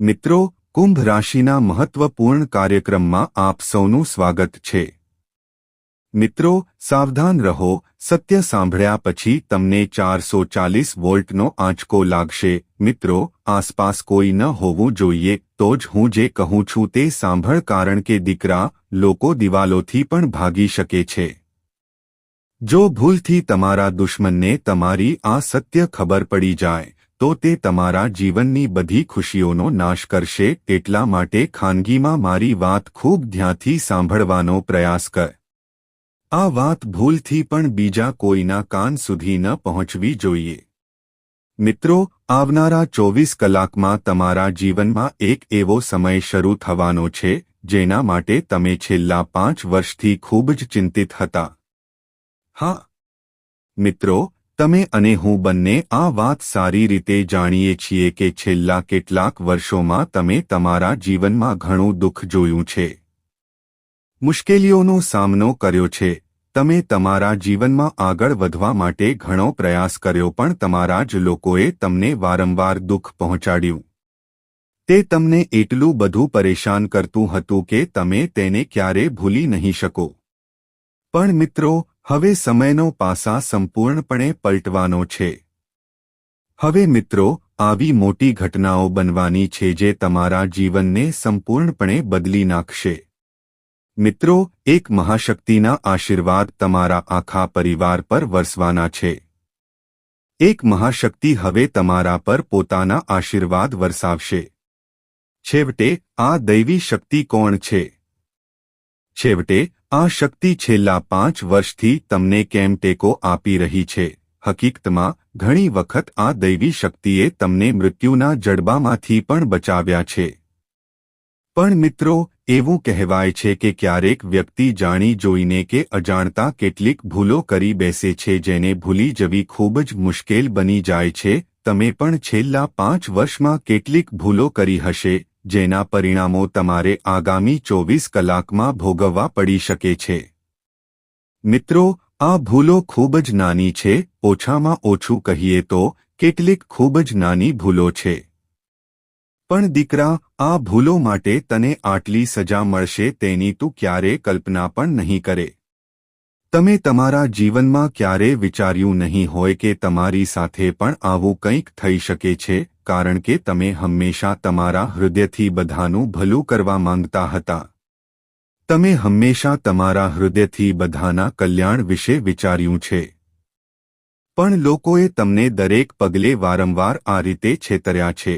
મિત્રો, કુંભ રાશિના મહત્વપૂર્ણ કાર્યક્રમમાં આપ સૌનું સ્વાગત છે. મિત્રો, સાવધાન રહો, સત્ય સાંભળ્યા પછી તમને ચારસો ચાલીસ વોલ્ટનો આંચકો લાગશે. મિત્રો, આસપાસ કોઈ ન હોવું જોઈએ, તો જ હું જે કહું છું તે સાંભળ કારણ કે દીકરા, લોકો દિવાલોથી પણ ભાગી શકે છે. જો ભૂલથી તમારા દુશ્મનને તમારી આ સત્ય ખબર પડી જાય તો તે તમારા જીવનની બધી ખુશીઓનો નાશ કરશે, એટલા માટે ખાનગીમાં મારી વાત ખૂબ ધ્યાનથી સાંભળવાનો પ્રયાસ કર. આ વાત ભૂલથી પણ બીજા કોઈના કાન સુધી ન પહોંચવી જોઈએ. મિત્રો, આવનારા ચોવીસ કલાકમાં તમારા જીવનમાં એક એવો સમય શરૂ થવાનો છે, જેના માટે તમે છેલ્લા પાંચ વર્ષથી ખૂબ જ ચિંતિત હતા. હા. મિત્રો તમે અને હું બંને આ વાત સારી રીતે જાણીએ છીએ કે છેલ્લા કેટલાક વર્ષોમાં તમે તમારા જીવનમાં ઘણું દુઃખ જોયું છે. મુશ્કેલીઓનો સામનો કર્યો છે. તમે તમારા જીવનમાં આગળ વધવા માટે ઘણો પ્રયાસ કર્યો પણ તમારા જ લોકોએ તમને વારંવાર દુઃખ પહોંચાડ્યું. તે તમને એટલું બધું પરેશાન કરતું હતું કે તમે તેને ક્યારે ભૂલી નહીં શકો. પણ મિત્રો હવે સમયનો પાસા સંપૂર્ણપણે પલટવાનો છે. હવે મિત્રો, આવી મોટી ઘટનાઓ બનવાની છે જે તમારા જીવનને સંપૂર્ણપણે બદલી નાખશે. મિત્રો, એક મહાશક્તિના આશીર્વાદ તમારા આખા પરિવાર પર વરસવાના છે. એક મહાશક્તિ હવે તમારા પર પોતાના આશીર્વાદ વરસાવશે. છેવટે, આ દૈવી શક્તિ કોણ છે? છેવટે આ શક્તિ છેલ્લા પાંચ વર્ષથી તમને કેમ ટેકો આપી રહી છે? હકીકતમાં, ઘણી વખત આ દૈવી શક્તિએ તમને મૃત્યુના જડબામાંથી પણ બચાવ્યા છે. પણ મિત્રો, એવું કહેવાય છે કે ક્યારેક વ્યક્તિ જાણી જોઈને કે અજાણતા કેટલીક ભૂલો કરી બેસે છે જેને ભૂલી જવી ખૂબ જ મુશ્કેલ બની જાય છે. તમે પણ છેલ્લા પાંચ વર્ષમાં કેટલીક ભૂલો કરી હશે. જેના પરિણામો તમારે આગામી ચોવીસ કલાકમાં ભોગવવા પડી શકે છે. મિત્રો, આ ભૂલો ખૂબ જ નાની છે, ઓછામાં ઓછું કહીએ તો, કેટલીક ખૂબ જ નાની ભૂલો છે. પણ દીકરા, આ ભૂલો માટે તને આટલી સજા મળશે તેની તું ક્યારે કલ્પના પણ નહીં કરે. તમે તમારા જીવનમાં ક્યારે વિચાર્યું નહીં હોય કે તમારી સાથે પણ આવું કંઈક થઈ શકે છે, કારણ કે તમે હંમેશા તમારા હૃદયથી બધાનું ભલું કરવા માંગતા હતા. તમે હંમેશા તમારા હૃદયથી બધાના કલ્યાણ વિશે વિચાર્યું છે. પણ લોકોએ તમને દરેક પગલે વારંવાર આ રીતે છેતર્યા છે.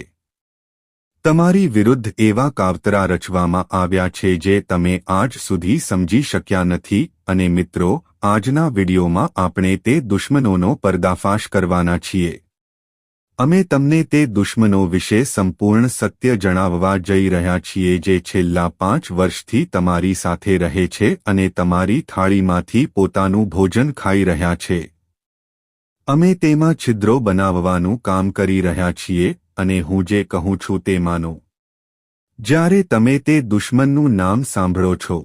તમારી વિરુદ્ધ એવા કાવતરા રચવામાં આવ્યા છે જે તમે આજ સુધી સમજી શક્યા નથી અને મિત્રો, આજના વિડીયોમાં આપણે તે દુશ્મનોનો પર્દાફાશ કરવાના છીએ. અમે તમને તે દુશ્મનો વિશે સંપૂર્ણ સત્ય જણાવવા જઈ રહ્યા છીએ જે છેલ્લા પાંચ વર્ષથી તમારી સાથે રહે છે અને તમારી થાળીમાંથી પોતાનું ભોજન ખાઈ રહ્યા છે. અમે તેમાં છિદ્રો બનાવવાનું કામ કરી રહ્યા છીએ અને હું જે કહું છું તે માનો. જ્યારે તમે તે દુશ્મનનું નામ સાંભળો છો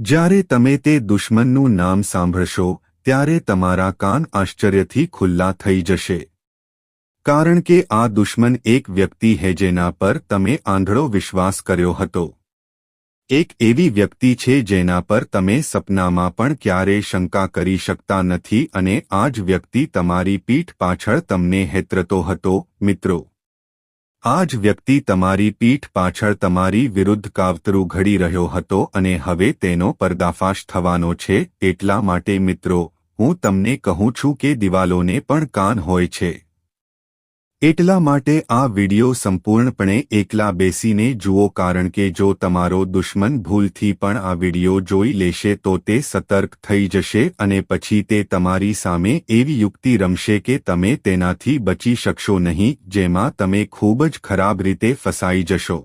જ્યારે તમે તે દુશ્મનનું નામ સાંભળશો, ત્યારે તમારા કાન આશ્ચર્યથી ખુલ્લા થઈ જશે. કારણ કે આ દુશ્મન એક વ્યક્તિ હે જેના પર તમે આંધળો વિશ્વાસ કર્યો હતો. એક એવી વ્યક્તિ છે જેના પર તમે સપનામાં પણ ક્યારેય શંકા કરી શકતા નથી અને આ જ વ્યક્તિ તમારી પીઠ પાછળ તમને હેતરતો હતો, મિત્રો. આ જ વ્યક્તિ તમારી પીઠ પાછળ તમારી વિરુદ્ધ કાવતરું ઘડી રહ્યો હતો અને હવે તેનો પર્દાફાશ થવાનો છે, એટલા માટે મિત્રો, હું તમને કહું છું કે દિવાલોને પણ કાન હોય છે. એટલા માટે આ વિડિયો સંપૂર્ણપણે એકલા બેસીને જુઓ કારણ કે જો તમારો દુશ્મન ભૂલથી પણ આ વિડિયો જોઈ લેશે તો તે સતર્ક થઈ જશે અને પછી તે તમારી સામે એવી યુક્તિ રમશે કે તમે તેનાથી બચી શકશો નહીં, જેમાં તમે ખૂબ જ ખરાબ રીતે ફસાઈ જશો.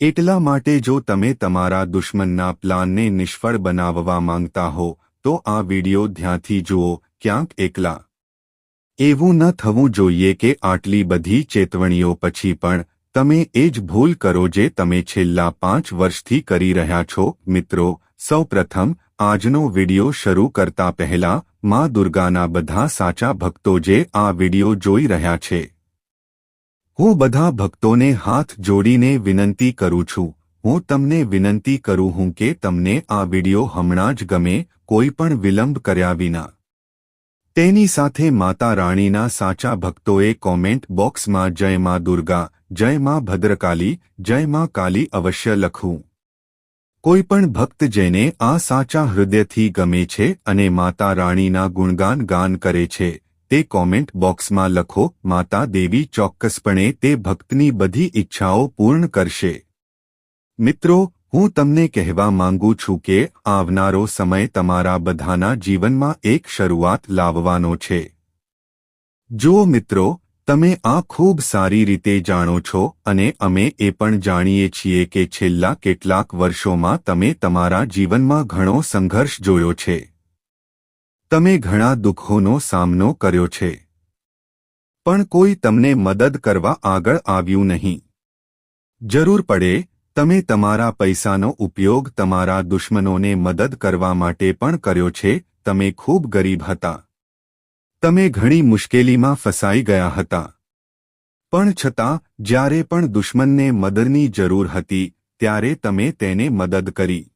એટલા માટે જો તમે તમારા દુશ્મનના પ્લાનને નિષ્ફળ બનાવવા માંગતા હો, તો આ વિડિયો ધ્યાનથી જુઓ, ક્યાંક એકલા એવું ન થવું જોઈએ કે આટલી બધી ચેતવણીઓ પછી પણ તમે એ જ ભૂલ કરો જે તમે છેલ્લા પાંચ વર્ષથી કરી રહ્યા છો. મિત્રો, સૌપ્રથમ, આજનો વિડિયો શરૂ કરતા પહેલા માં દુર્ગાના બધા સાચા ભક્તો જે આ વિડિયો જોઈ રહ્યા છે. હું બધા ભક્તોને હાથ જોડીને વિનંતી કરું છું. હું તમને વિનંતી કરું હું કે તમને આ વિડિયો હમણાં જ ગમે, કોઈ પણ વિલંબ કર્યા વિના. તેની સાથે માતા રાણીના સાચા ભક્તોએ કોમેન્ટ બોક્સમાં જય માં દુર્ગા, જય માં ભદ્રકાલી, જય માં કાલી અવશ્ય લખવું. કોઈ પણ ભક્ત જેને આ સાચા હૃદયથી ગમે છે અને માતા રાણીના ગુણગાન ગાન કરે છે, તે કોમેન્ટ બોક્સમાં લખો, માતા દેવી ચોક્કસપણે તે ભક્તની બધી ઈચ્છાઓ પૂર્ણ કરશે. મિત્રો હું તમને કહેવા માંગુ છું કે આવનારો સમય તમારા બધાના જીવનમાં એક શરૂઆત લાવવાનો છે. જો મિત્રો, તમે આ ખૂબ સારી રીતે જાણો છો અને અમે એ પણ જાણીએ છીએ કે છેલ્લા કેટલાક વર્ષોમાં તમે તમારા જીવનમાં ઘણો સંઘર્ષ જોયો છે. તમે ઘણા દુઃખોનો સામનો કર્યો છે. પણ કોઈ તમને મદદ કરવા આગળ આવ્યું નહીં. જરૂર પડે તમે તમારા પૈસાનો ઉપયોગ તમારા દુશ્મનોને મદદ કરવા માટે પણ કર્યો છે, તમે ખૂબ ગરીબ હતા. તમે ઘણી મુશ્કેલીમાં ફસાઈ ગયા હતા. પણ છતાં, જ્યારે પણ દુશ્મનને મદદની જરૂર હતી, ત્યારે તમે તેને મદદ કરી.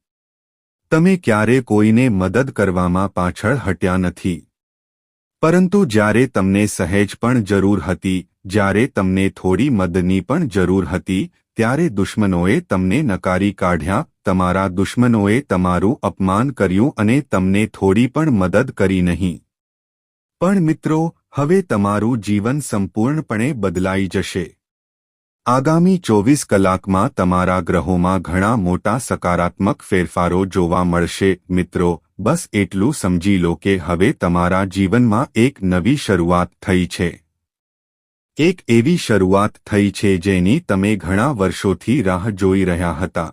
તમે ક્યારે કોઈને મદદ કરવામાં પાછળ હટ્યા નથી. પરંતુ જ્યારે તમને સહેજ પણ જરૂર હતી, જ્યારે તમને થોડી મદદની પણ જરૂર હતી ત્યારે દુશ્મનોએ તમને નકારી કાઢ્યા, તમારા દુશ્મનોએ તમારું અપમાન કર્યું અને તમને થોડી પણ મદદ કરી નહીં. પણ મિત્રો, હવે તમારું જીવન સંપૂર્ણપણે બદલાઈ જશે. આગામી ચોવીસ કલાકમાં તમારા ગ્રહોમાં ઘણા મોટા સકારાત્મક ફેરફારો જોવા મળશે. મિત્રો, બસ એટલું સમજી લો કે હવે તમારા જીવનમાં એક નવી શરૂઆત થઈ છે. એક એવી શરૂઆત થઈ છે જેની તમે ઘણા વર્ષોથી રાહ જોઈ રહ્યા હતા.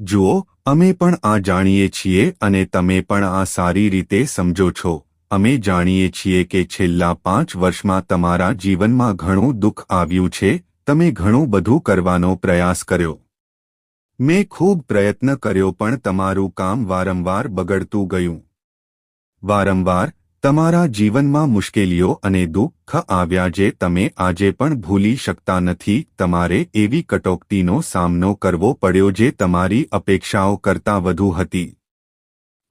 જુઓ, અમે પણ આ જાણીએ છીએ અને તમે પણ આ સારી રીતે સમજો છો. અમે જાણીએ છીએ કે છેલ્લા પાંચ વર્ષમાં તમારા જીવનમાં ઘણું દુઃખ આવ્યું છે, તમે ઘણું બધું કરવાનો પ્રયાસ કર્યો. મેં ખૂબ પ્રયત્ન કર્યો પણ તમારું કામ વારંવાર બગડતું ગયું. વારંવાર તમારા જીવનમાં મુશ્કેલીઓ અને દુઃખ આવ્યા જે તમે આજે પણ ભૂલી શકતા નથી, તમારે એવી કટોકટીનો સામનો કરવો પડ્યો જે તમારી અપેક્ષાઓ કરતાં વધુ હતી.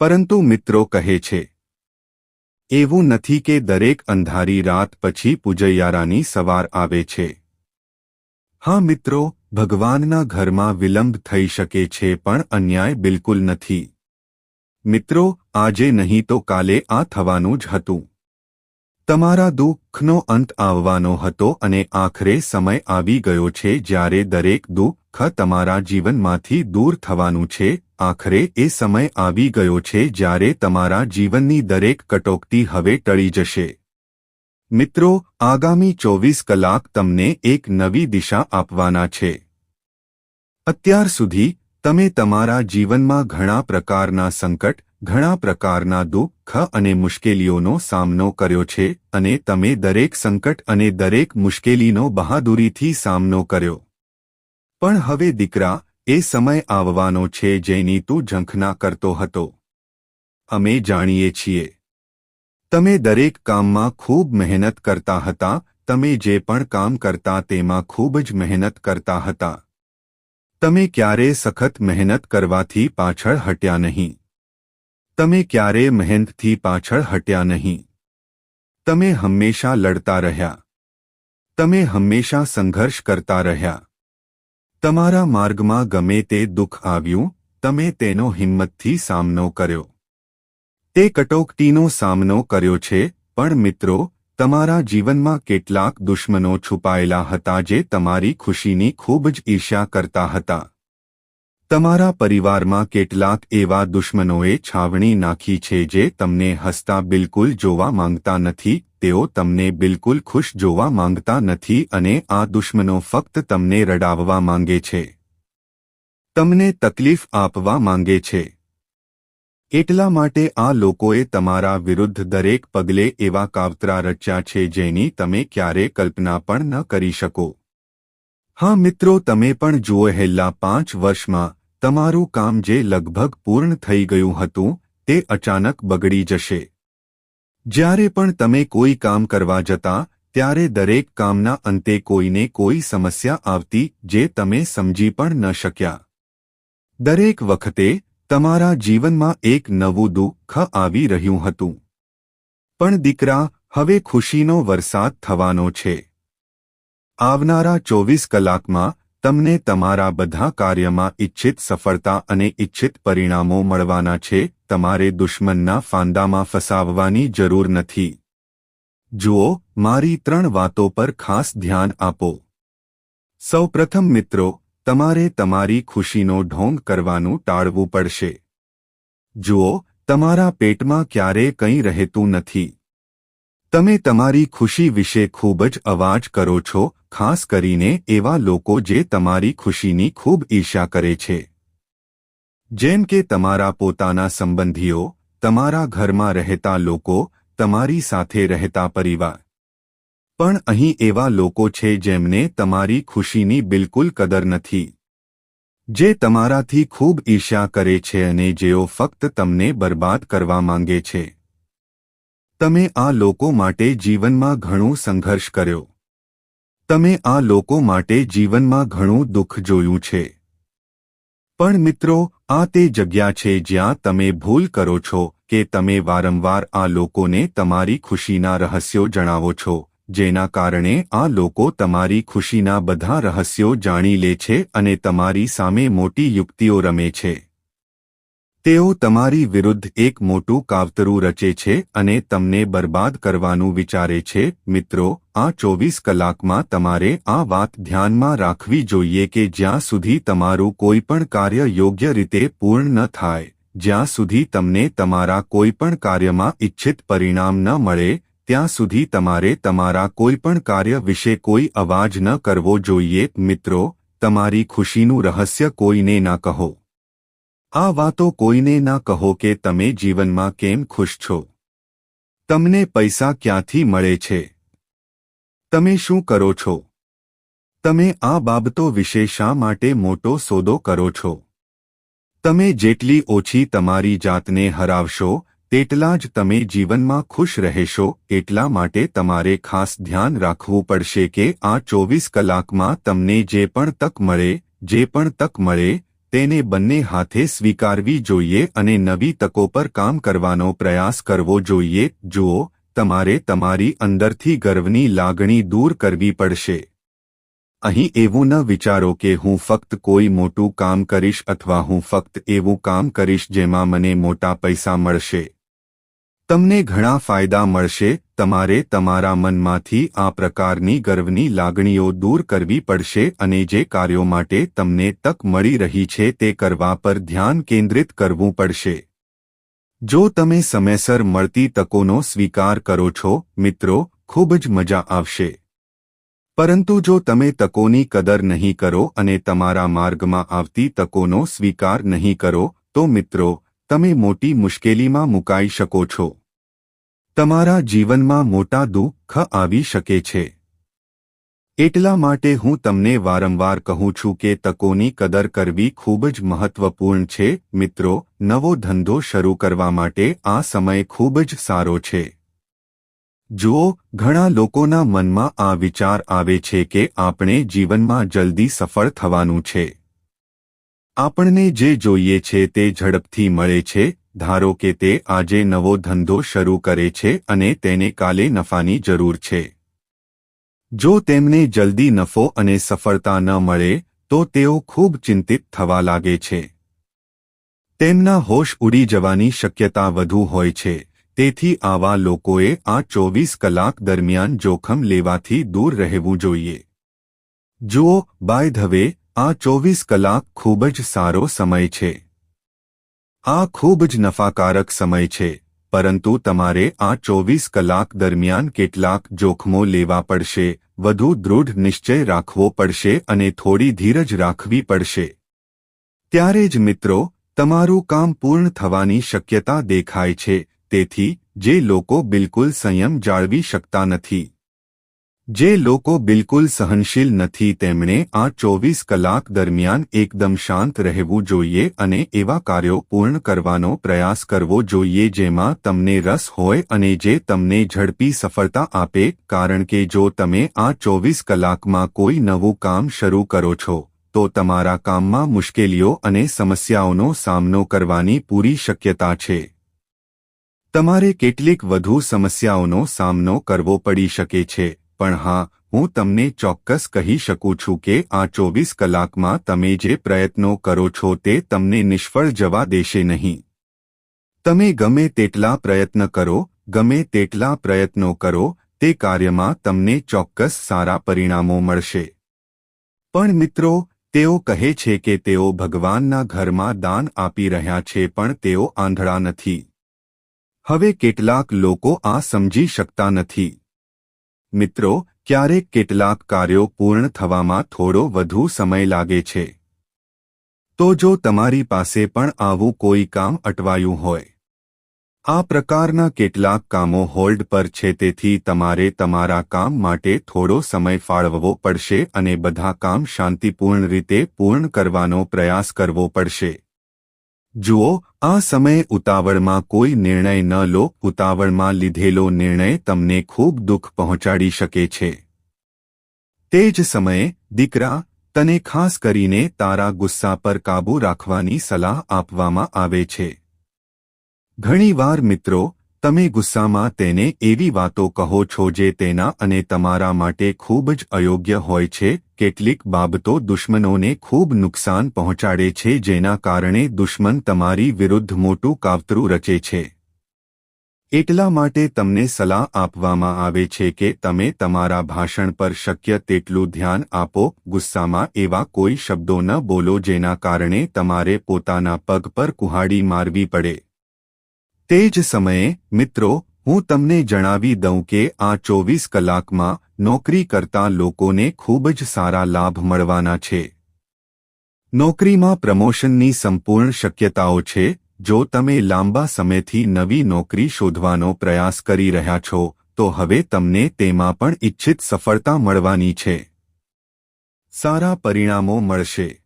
પરંતુ મિત્રો કહે છે, એવું નથી કે દરેક અંધારી રાત પછી પૂજૈયારાની સવાર આવે છે. હા મિત્રો, ભગવાનના ઘરમાં વિલંબ થઈ શકે છે પણ અન્યાય બિલકુલ નથી. મિત્રો, આજે નહીં તો કાલે આ થવાનું જ હતું. તમારા દુઃખનો અંત આવવાનો હતો અને આખરે સમય આવી ગયો છે જ્યારે દરેક દુઃખ તમારા જીવનમાંથી દૂર થવાનું છે. આખરે એ સમય આવી ગયો છે જ્યારે તમારા જીવનની દરેક કટોકટી હવે ટળી જશે. મિત્રો, આગામી ચોવીસ કલાક તમને એક નવી દિશા આપવાના છે. અત્યાર સુધી તમે તમારા જીવનમાં ઘણા પ્રકારના સંકટ, ઘણા પ્રકારના દુઃખ અને મુશ્કેલીઓનો સામનો કર્યો છે અને તમે દરેક સંકટ અને દરેક મુશ્કેલીનો બહાદુરીથી સામનો કર્યો. પણ હવે દીકરા, એ સમય આવવાનો છે જેની તું ઝંખના કરતો હતો. અમે જાણીએ છીએ. તમે દરેક કામમાં ખૂબ મહેનત કરતા હતા, તમે જે પણ કામ કરતા તેમાં ખૂબ જ મહેનત કરતા હતા. તમે ક્યારે સખત મહેનત કરવાથી પાછળ હટ્યા નહીં. તમે ક્યારે મહેનતથી પાછળ હટ્યા નહીં. તમે હંમેશા લડતા રહ્યા. તમે હંમેશા સંઘર્ષ કરતા રહ્યા. તમારા માર્ગમાં ગમે તે દુઃખ આવ્યું, તમે તેનો હિંમતથી સામનો કર્યો. તે કટોકટીનો સામનો કર્યો છે, પણ મિત્રો તમારા જીવનમાં કેટલાક દુશ્મનો છુપાયેલા હતા જે તમારી ખુશીની ખૂબ જ ઈર્ષ્યા કરતા હતા. તમારા પરિવારમાં કેટલાક એવા દુશ્મનોએ છાવણી નાખી છે જે તમને હસતા બિલકુલ જોવા માંગતા નથી, તેઓ તમને બિલકુલ ખુશ જોવા માંગતા નથી અને આ દુશ્મનો ફક્ત તમને રડાવવા માંગે છે. તમને તકલીફ આપવા માંગે છે. એટલા માટે આ લોકોએ તમારા વિરુદ્ધ દરેક પગલે એવા કાવતરા રચ્યા છે જેની તમે ક્યારે કલ્પના પણ ન કરી શકો. હા મિત્રો, તમે પણ જુઓ હેલ્લા પાંચ વર્ષમાં તમારું કામ જે લગભગ પૂર્ણ થઈ ગયું હતું, તે અચાનક બગડી જશે. જ્યારે પણ તમે કોઈ કામ કરવા જતા, ત્યારે દરેક કામના અંતે કોઈને કોઈ સમસ્યા આવતી, જે તમે સમજી પણ ન શક્યા. દરેક વખતે તમારા જીવનમાં એક નવું દુઃખ આવી રહ્યું હતું. પણ દીકરા, હવે ખુશીનો વરસાદ થવાનો છે. આવનારા ચોવીસ કલાકમાં તમને તમારા બધા કાર્યમાં ઇચ્છિત સફળતા અને ઇચ્છિત પરિણામો મળવાના છે, તમારે દુશ્મનના ફાંદામાં ફસાવવાની જરૂર નથી. જુઓ, મારી ત્રણ વાતો પર ખાસ ધ્યાન આપો. સૌપ્રથમ મિત્રો તમારે તમારી ખુશીનો ઢોંગ કરવાનું ટાળવું પડશે. જુઓ, તમારા પેટમાં ક્યારેય કંઈ રહેતું નથી. તમે તમારી ખુશી વિશે ખૂબ જ અવાજ કરો છો, ખાસ કરીને એવા લોકો જે તમારી ખુશીની ખૂબ ઈર્ષા કરે છે. જેમ કે તમારા પોતાના સંબંધીઓ, તમારા ઘરમાં રહેતા લોકો, તમારી સાથે રહેતા પરિવાર. પણ અહીં એવા લોકો છે જેમને તમારી ખુશીની બિલકુલ કદર નથી. જે તમારાથી ખૂબ ઈર્ષ્યા કરે છે અને જેઓ ફક્ત તમને બરબાદ કરવા માંગે છે. તમે આ લોકો માટે જીવનમાં ઘણું સંઘર્ષ કર્યો. તમે આ લોકો માટે જીવનમાં ઘણું દુઃખ જોયું છે. પણ મિત્રો, આ તે જગ્યા છે જ્યાં તમે ભૂલ કરો છો કે તમે વારંવાર આ લોકોને તમારી ખુશીના રહસ્યો જણાવો છો. જેના કારણે આ લોકો તમારી ખુશીના બધા રહસ્યો જાણી લે છે અને તમારી સામે મોટી યુક્તિઓ રમે છે. તેઓ તમારી વિરુદ્ધ એક મોટું કાવતરું રચે છે અને તમને બરબાદ કરવાનું વિચારે છે. મિત્રો, આ ચોવીસ કલાકમાં તમારે આ વાત ધ્યાનમાં રાખવી જોઈએ કે જ્યાં સુધી તમારું કોઈપણ કાર્ય યોગ્ય રીતે પૂર્ણ ન થાય, જ્યાં સુધી તમને તમારા કોઈપણ કાર્યમાં ઇચ્છિત પરિણામ ન મળે ત્યાં સુધી તમારે તમારા કોઈપણ કાર્ય વિશે કોઈ અવાજ ન કરવો જોઈએ. મિત્રો, તમારી ખુશીનું રહસ્ય કોઈને ના કહો. આ વાતો કોઈને ના કહો કે તમે જીવનમાં કેમ ખુશ છો. તમને પૈસા ક્યાંથી મળે છે? તમે શું કરો છો? તમે આ બાબતો વિશે શા માટે મોટો સોદો કરો છો? તમે જેટલી ઓછી તમારી જાતને હરાવશો તેટલા જ તમે જીવનમાં ખુશ રહેશો, એટલા માટે તમારે ખાસ ધ્યાન રાખવું પડશે કે આ ચોવીસ કલાકમાં તમને જે પણ તક મળે, જે પણ તક મળે, તેને બંને હાથે સ્વીકારવી જોઈએ અને નવી તકો પર કામ કરવાનો પ્રયાસ કરવો જોઈએ. જુઓ, તમારે તમારી અંદરથી ગર્વની લાગણી દૂર કરવી પડશે. અહીં એવું ન વિચારો કે હું ફક્ત કોઈ મોટું કામ કરીશ અથવા હું ફક્ત એવું કામ કરીશ જેમાં મને મોટા પૈસા મળશે. તમને ઘણા ફાયદા મળશે, તમારે તમારા મનમાંથી આ પ્રકારની ગર્વની લાગણીઓ દૂર કરવી પડશે અને જે કાર્યો માટે તમને તક મળી રહી છે તે કરવા પર ધ્યાન કેન્દ્રિત કરવું પડશે. જો તમે સમયસર મળતી તકોનો સ્વીકાર કરો છો, મિત્રો, ખૂબ જ મજા આવશે. પરંતુ જો તમે તકોની કદર નહીં કરો અને તમારા માર્ગમાં આવતી તકોનો સ્વીકાર નહીં કરો, તો મિત્રો તમે મોટી મુશ્કેલીમાં મુકાઈ શકો છો. તમારા જીવનમાં મોટા દુઃખ આવી શકે છે. એટલા માટે હું તમને વારંવાર કહું છું કે તકોની કદર કરવી ખૂબ જ મહત્વપૂર્ણ છે. મિત્રો, નવો ધંધો શરૂ કરવા માટે આ સમય ખૂબ જ સારો છે. જુઓ, ઘણા લોકોના મનમાં આ વિચાર આવે છે કે આપણે જીવનમાં જલ્દી સફળ થવાનું છે. આપણને જે જોઈએ છે તે ઝડપથી મળે છે, ધારો કે તે આજે નવો ધંધો શરૂ કરે છે અને તેને કાલે નફાની જરૂર છે. જો તેમને જલ્દી નફો અને સફળતા ન મળે, તો તેઓ ખૂબ ચિંતિત થવા લાગે છે. તેમના હોશ ઉડી જવાની શક્યતા વધુ હોય છે, તેથી આવા લોકોએ આ ચોવીસ કલાક દરમિયાન જોખમ લેવાથી દૂર રહેવું જોઈએ. જુઓ બાય ધવે આ ચોવીસ કલાક ખૂબ જ સારો સમય છે. આ ખૂબ જ નફાકારક સમય છે, પરંતુ તમારે આ ચોવીસ કલાક દરમિયાન કેટલાક જોખમો લેવા પડશે, વધુ દૃઢ નિશ્ચય રાખવો પડશે અને થોડી ધીરજ રાખવી પડશે. ત્યારે જ મિત્રો, તમારું કામ પૂર્ણ થવાની શક્યતા દેખાય છે, તેથી જે લોકો બિલકુલ સંયમ જાળવી શકતા નથી. જે લોકો બિલકુલ સહનશીલ નથી, તેમણે આ ચોવીસ કલાક દરમિયાન એકદમ શાંત રહેવું જોઈએ અને એવા કાર્યો પૂર્ણ કરવાનો પ્રયાસ કરવો જોઈએ જેમાં તમને રસ હોય અને જે તમને ઝડપી સફળતા આપે. કારણ કે જો તમે આ ચોવીસ કલાકમાં કોઈ નવું કામ શરૂ કરો છો, તો તમારા કામમાં મુશ્કેલીઓ અને સમસ્યાઓનો સામનો કરવાની પૂરી શક્યતા છે. તમારે કેટલીક વધુ સમસ્યાઓનો સામનો કરવો પડી શકે છે. પણ હા, હું તમને ચોક્કસ કહી શકું છું કે આ ચોવીસ કલાકમાં તમે જે પ્રયત્નો કરો છો તે તમને નિષ્ફળ જવા દેશે નહીં. તમે ગમે તેટલા પ્રયત્ન કરો, ગમે તેટલા પ્રયત્નો કરો, તે કાર્યમાં તમને ચોક્કસ સારા પરિણામો મળશે. પણ મિત્રો, તેઓ કહે છે કે તેઓ ભગવાનના ઘરમાં દાન આપી રહ્યા છે પણ તેઓ આંધળા નથી. હવે કેટલાક લોકો આ સમજી શકતા નથી. મિત્રો, ક્યારેક કેટલાક કાર્યો પૂર્ણ થવામાં થોડો વધુ સમય લાગે છે. તો જો તમારી પાસે પણ આવું કોઈ કામ અટવાયું હોય. આ પ્રકારના કેટલાક કામો હોલ્ડ પર છે, તેથી તમારે તમારા કામ માટે થોડો સમય ફાળવવો પડશે અને બધા કામ શાંતિપૂર્ણ રીતે પૂર્ણ કરવાનો પ્રયાસ કરવો પડશે. જુઓ, આ સમયે ઉતાવળમાં કોઈ નિર્ણય ન લો, ઉતાવળમાં લીધેલો નિર્ણય તમને ખૂબ દુઃખ પહોંચાડી શકે છે. તે જ સમયે, દીકરા, તને ખાસ કરીને તારા ગુસ્સા પર કાબૂ રાખવાની સલાહ આપવામાં આવે છે. ઘણીવાર મિત્રો, તમે ગુસ્સામાં તેને એવી વાતો કહો છો જે તેના અને તમારા માટે ખૂબ જ અયોગ્ય હોય છે કેટલીક બાબતો દુશ્મનોને ખૂબ નુકસાન પહોંચાડે છે જેના કારણે દુશ્મન તમારી વિરુદ્ધ મોટું કાવતરું રચે છે. એટલા માટે તમને સલાહ આપવામાં આવે છે કે તમે તમારા ભાષણ પર શક્ય તેટલું ધ્યાન આપો, ગુસ્સામાં એવા કોઈ શબ્દો ન બોલો જેના કારણે તમારે પોતાના પગ પર કુહાડી મારવી પડે. તે જ સમયે, મિત્રો, હું તમને જણાવી દઉં કે આ ચોવીસ કલાકમાં નોકરી કરતા લોકોને ખૂબ જ સારા લાભ મળવાના છે. નોકરીમાં પ્રમોશનની સંપૂર્ણ શક્યતાઓ છે. જો તમે લાંબા સમયથી નવી નોકરી શોધવાનો પ્રયાસ કરી રહ્યા છો, તો હવે તમને તેમાં પણ ઇચ્છિત સફળતા મળવાની છે. સારા પરિણામો મળશે.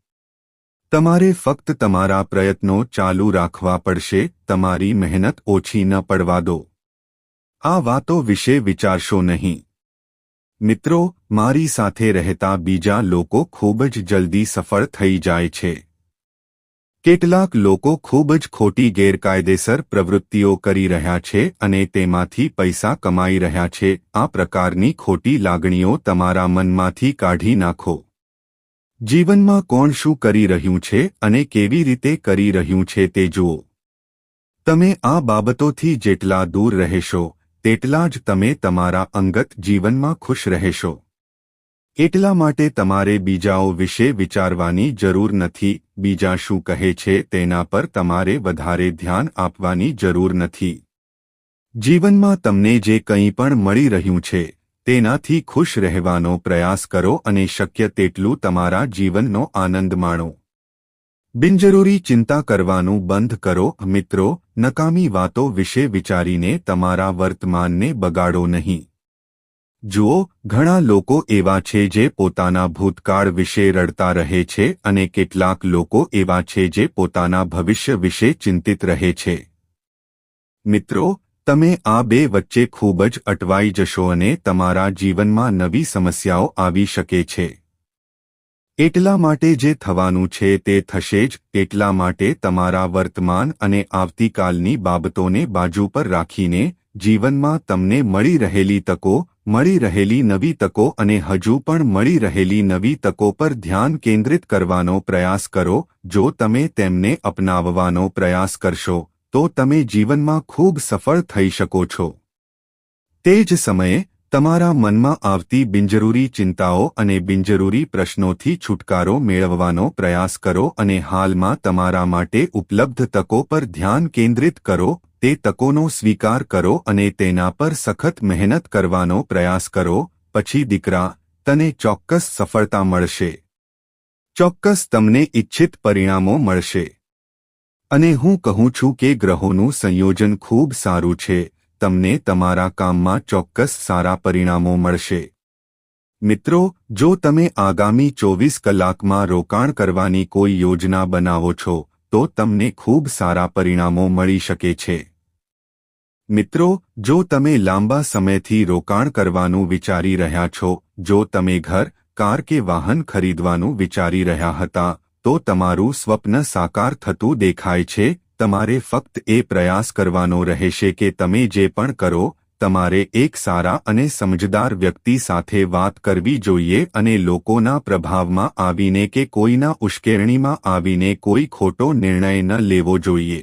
તમારે ફક્ત તમારા પ્રયત્નો ચાલુ રાખવા પડશે. તમારી મહેનત ઓછી ન પડવા દો. આ વાતો વિશે વિચારશો નહીં. મિત્રો, મારી સાથે રહેતા બીજા લોકો ખૂબ જ જલ્દી સફળ થઈ જાય છે. કેટલાક લોકો ખૂબ જ ખોટી ગેરકાયદેસર પ્રવૃત્તિઓ કરી રહ્યા છે અને તેમાંથી પૈસા કમાઈ રહ્યા છે. આ પ્રકારની ખોટી લાગણીઓ તમારા મનમાંથી કાઢી નાખો. જીવનમાં કોણ શું કરી રહ્યું છે અને કેવી રીતે કરી રહ્યું છે તે જુઓ. તમે આ બાબતોથી જેટલા દૂર રહેશો તેટલા જ તમે તમારા અંગત જીવનમાં ખુશ રહેશો. એટલા માટે તમારે બીજાઓ વિશે વિચારવાની જરૂર નથી. બીજા શું કહે છે તેના પર તમારે વધારે ધ્યાન આપવાની જરૂર નથી. જીવનમાં તમને જે કંઈ પણ મળી રહ્યું છે, તેનાથી ખુશ રહેવાનો પ્રયાસ કરો અને શક્ય તેટલું તમારા જીવનનો આનંદ માણો. બિનજરૂરી ચિંતા કરવાનું બંધ કરો, મિત્રો. નકામી વાતો વિશે વિચારીને તમારા વર્તમાનને બગાડો નહીં. જુઓ, ઘણા લોકો એવા છે જે પોતાના ભૂતકાળ વિશે રડતા રહે છે અને કેટલાક લોકો એવા છે જે પોતાના ભવિષ્ય વિશે ચિંતિત રહે છે. મિત્રો, તમે આ બે વચ્ચે ખૂબ જ અટવાઈ જશો અને તમારા જીવનમાં નવી સમસ્યાઓ આવી શકે છે. એટલા માટે જે થવાનું છે તે થશે જ, એટલા માટે તમારા વર્તમાન અને આવતીકાલની બાબતોને બાજુ પર રાખીને, જીવનમાં તમને મળી રહેલી તકો, મળી રહેલી નવી તકો અને હજુ પણ મળી રહેલી નવી તકો પર ધ્યાન કેન્દ્રિત કરવાનો પ્રયાસ કરો, જો તમે તેમને અપનાવવાનો પ્રયાસ કરશો, તો તમે જીવનમાં ખૂબ સફળ થઈ શકો છો. તે જ સમયે તમારા મનમાં આવતી બિનજરૂરી ચિંતાઓ અને બિનજરૂરી પ્રશ્નોથી છુટકારો મેળવવાનો પ્રયાસ કરો અને હાલમાં તમારા માટે ઉપલબ્ધ તકો પર ધ્યાન કેન્દ્રિત કરો, તે તકોનો સ્વીકાર કરો અને તેના પર સખત મહેનત કરવાનો પ્રયાસ કરો, પછી દીકરા, તને ચોક્કસ સફળતા મળશે. ચોક્કસ તમને ઇચ્છિત પરિણામો મળશે. અને હું કહું છું કે ગ્રહોનું સંયોજન ખૂબ સારું છે. તમને તમારા કામમાં ચોક્કસ સારા પરિણામો મળશે. મિત્રો, જો તમે આગામી ચોવીસ કલાકમાં રોકાણ કરવાની કોઈ યોજના બનાવો છો, તો તમને ખૂબ સારા પરિણામો મળી શકે છે. મિત્રો, જો તમે લાંબા સમયથી રોકાણ કરવાનું વિચારી રહ્યા છો, જો તમે ઘર, કાર કે વાહન ખરીદવાનું વિચારી રહ્યા હતા, તો તમારું સ્વપ્ન સાકાર થતું દેખાય છે તમારે ફક્ત એ પ્રયાસ કરવાનો રહેશે કે તમે જે પણ કરો, તમારે એક સારા અને સમજદાર વ્યક્તિ સાથે વાત કરવી જોઈએ અને લોકોના પ્રભાવમાં આવીને કે કોઈના ઉશ્કેરણીમાં આવીને કોઈ ખોટો નિર્ણય ન લેવો જોઈએ.